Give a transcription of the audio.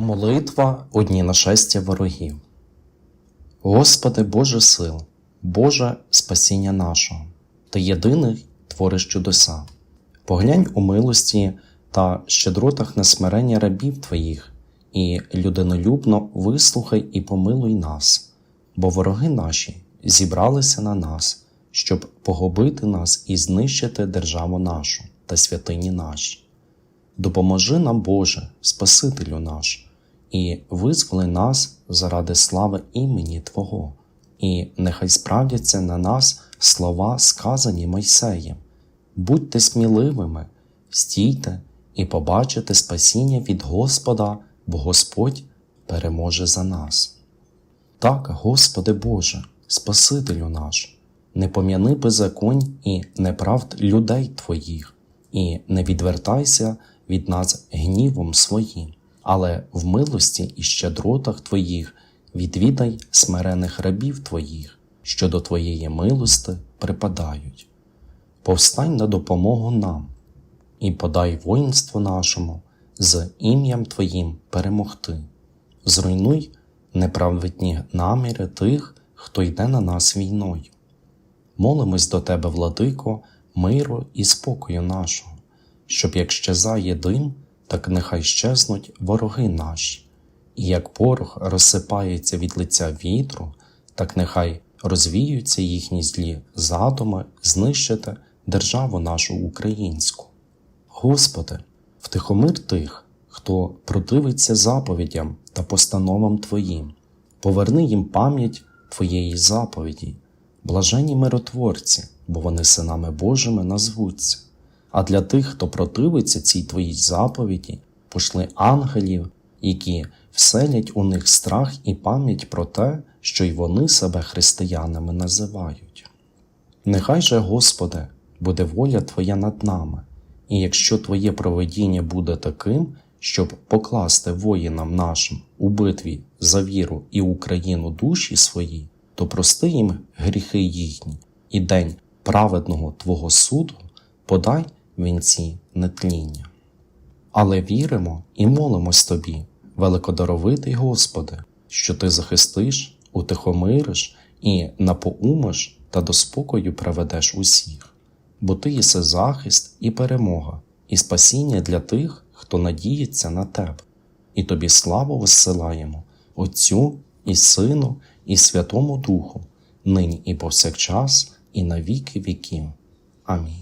Молитва у дні нашестя ворогів. Господи Боже сил, Боже спасіння нашого, Ти єдиний твориш чудеса. Поглянь у милості та щедротах на смирення рабів Твоїх, і людинолюбно вислухай і помилуй нас, бо вороги наші зібралися на нас, щоб погубити нас і знищити державу нашу та святині наші. Допоможи нам, Боже, Спасителю наш, і визволи нас заради слави імені Твого, і нехай справдяться на нас слова, сказані Мойсеєм. Будьте сміливими, стійте і побачите спасіння від Господа, бо Господь переможе за нас. Так, Господи Боже, Спасителю наш, не пом'яни беззаконь і неправд людей Твоїх, і не відвертайся від нас гнівом своїм, але в милості і щедротах Твоїх відвідай смирених рабів Твоїх, що до Твоєї милости припадають. Повстань на допомогу нам і подай воїнству нашому з ім'ям Твоїм перемогти. Зруйнуй неправедні наміри тих, хто йде на нас війною. Молимось до Тебе, владико, миру і спокою нашого, щоб як щезає дим, так нехай щезнуть вороги наші, і як порох розсипається від лиця вітру, так нехай розвіються їхні злі задуми знищити державу нашу українську. Господи, втихомир тих, хто противиться заповідям та постановам Твоїм, поверни їм пам'ять Твоєї заповіді, блажені миротворці, бо вони синами Божими назвуться. А для тих, хто противиться цій Твоїй заповіді, пошли ангелів, які вселять у них страх і пам'ять про те, що й вони себе християнами називають. Нехай же, Господи, буде воля Твоя над нами, і якщо Твоє проведіння буде таким, щоб покласти воїнам нашим у битві за віру і Україну душі свої, то прости їм гріхи їхні, і день праведного Твого суду подай вінці нетління. Але віримо і молимось Тобі, великодаровитий Господи, що Ти захистиш, утихомириш і напоумиш та до спокою приведеш усіх, бо Ти єси захист і перемога, і спасіння для тих, хто надіється на Тебе, і Тобі славу висилаємо, Отцю і Сину, і Святому Духу, нині і повсякчас, і на віки віків. Амінь.